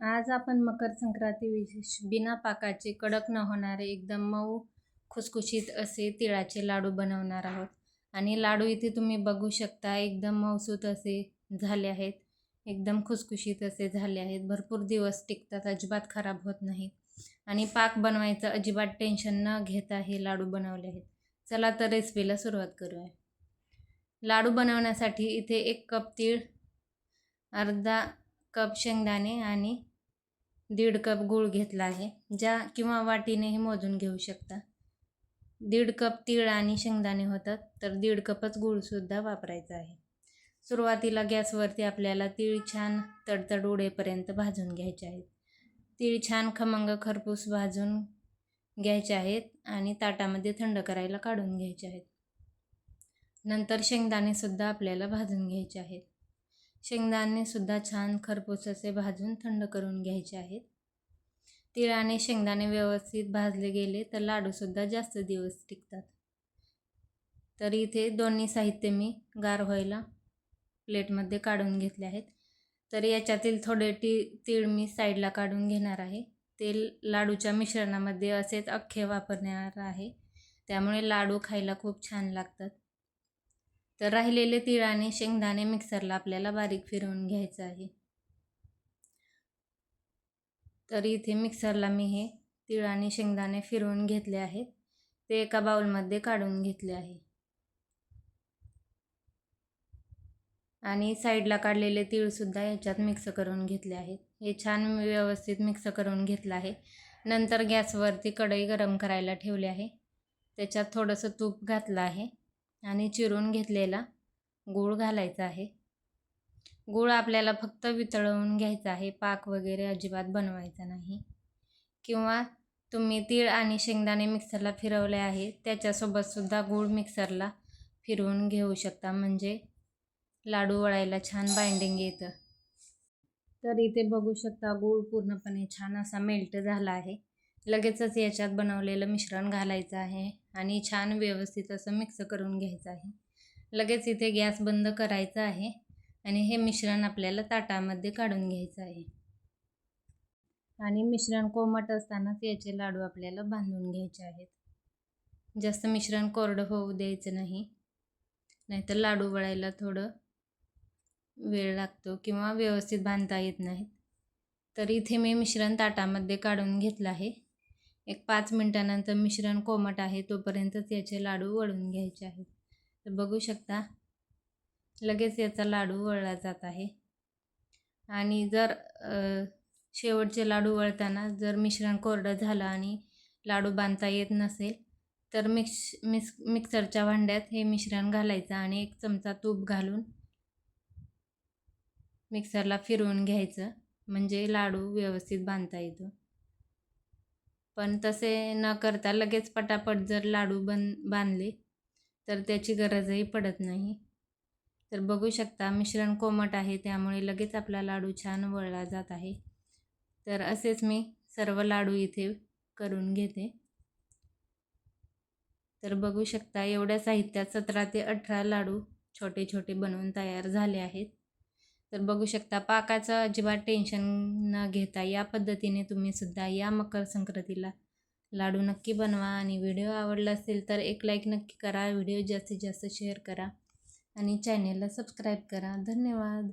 आज आपण मकर संक्रांती विशेष बिना पाकाचे कडक न होणारे एकदम मऊ खुसखुशीत असे तिळाचे लाडू बनवणार आहोत. आणि लाडू इथे तुम्ही बघू शकता एकदम मऊसूत असे झाले आहेत. एकदम खुसखुशीत असे झाले आहेत. भरपूर दिवस टिकतात अजिबात खराब होत नाही. आणि पाक बनवायचं अजिबात टेन्शन न घेता हे लाडू बनवले आहेत. चला तर रेसिपीला सुरुवात करूया. लाडू बनवण्यासाठी इथे एक कप तीळ अर्धा कप शेंगदाणे आणि दीड कप गूळ घेतला आहे ज्या किंवा वाटीनेही मोजून घेऊ शकता. दीड कप तीळ आणि शेंगदाणे होतात तर दीड कपच गूळसुद्धा वापरायचा आहे. सुरुवातीला गॅसवरती आपल्याला तीळ छान तडतड उडेपर्यंत भाजून घ्यायचे आहेत. तीळ छान खमंग खरपूस भाजून घ्यायचे आहेत आणि ताटामध्ये थंड करायला काढून घ्यायचे आहेत. नंतर शेंगदाणेसुद्धा आपल्याला भाजून घ्यायचे आहेत. शेंगदाणेसुद्धा छान खरपूसाचे असे भाजून थंड करून घ्यायचे आहेत. तीळ आणि शेंगदाणे व्यवस्थित भाजले गेले तर लाडूसुद्धा जास्त दिवस टिकतात. तर इथे दोन्ही साहित्य मी गार व्हायला प्लेटमध्ये काढून घेतले आहेत. तर याच्यातील थोडे टी तीळ मी साईडला काढून घेणार आहे. ते लाडूच्या मिश्रणामध्ये असेच अख्खे वापरणार आहे. त्यामुळे लाडू खायला खूप छान लागतात. तर राहिलेले तीळ आणि शेंगदाणे मिक्सरला आपल्याला बारीक फिरवून घ्यायचं आहे. तर इथे मिक्सरला मी हे तीळ आणि शेंगदाणे फिरवून घेतले आहेत. ते एका बाउलमध्ये काढून घेतले आहे. आणि साईडला काढलेले तीळसुद्धा ह्याच्यात मिक्स करून घेतले आहेत हे छान व्यवस्थित मिक्स करून घेतलं आहे. नंतर गॅसवरती कढई गरम करायला ठेवले आहे. त्याच्यात थोडंसं तूप घातलं आहे. आणि चिरून घेतलेला गूळ घालायचा आहे. गूळ आपल्याला फक्त वितळवून घ्यायचा आहे. पाक वगैरे अजिबात बनवायचा नाही. किंवा तुम्ही तीळ आणि शेंगदाणे मिक्सरला फिरवले आहे त्याच्यासोबतसुद्धा गूळ मिक्सरला फिरवून घेऊ शकता. म्हणजे लाडू वळायला छान बाइंडिंग येतं. तर इथे बघू शकता गूळ पूर्णपणे छान असा मेल्ट झाला आहे. लगेचच याच्यात बनवलेलं मिश्रण घालायचं आहे आणि छान व्यवस्थित असं मिक्स करून घ्यायचं आहे. लगेच इथे गॅस बंद करायचा आहे आणि हे मिश्रण आपल्याला ताटामध्ये काढून घ्यायचं आहे. आणि मिश्रण कोमट असतानाच याचे लाडू आपल्याला बांधून घ्यायचे आहेत. जास्त मिश्रण कोरडं होऊ द्यायचं नाही. नाहीतर लाडू वळायला थोडं वेळ लागतो किंवा व्यवस्थित बांधता येत नाहीत. तर इथे मी मिश्रण ताटामध्ये काढून घेतलं आहे. एक पाच मिनटानंतर मिश्रण कोमट आहे तोपर्यंतच याचे लाडू वळून घ्यायचे आहेत. तर बघू शकता लगेच याचा लाडू वळला जात आहे. आणि जर शेवटचे लाडू वळताना जर मिश्रण कोरडं झालं आणि लाडू बांधता येत नसेल तर मिक्स मिक्स मिक्सरच्या भांड्यात हे मिश्रण घालायचं आणि एक चमचा तूप घालून मिक्सरला फिरवून घ्यायचं. म्हणजे लाडू व्यवस्थित बांधता येतो. पण तसे न करता लगेच पटापट जर लाडू बन बांधले तर त्याची गरजही पडत नाही. तर बघू शकता मिश्रण कोमट आहे त्यामुळे लगेच आपला लाडू छान वळला जात आहे. तर असेच मी सर्व लाडू इथे करून घेते. तर बघू शकता एवढ्या साहित्यात सतरा ते अठरा लाडू छोटे छोटे बनवून तयार झाले आहेत. तर बघू शकता पाकाचं अजिबात टेन्शन न घेता या पद्धतीने तुम्ही सुद्धा या मकर संक्रांतीला लाडू नक्की बनवा. आणि व्हिडिओ आवडला असेल तर एक लाईक नक्की करा. व्हिडिओ जास्तीत जास्त शेअर करा. आणि चॅनेलला सबस्क्राईब करा. धन्यवाद.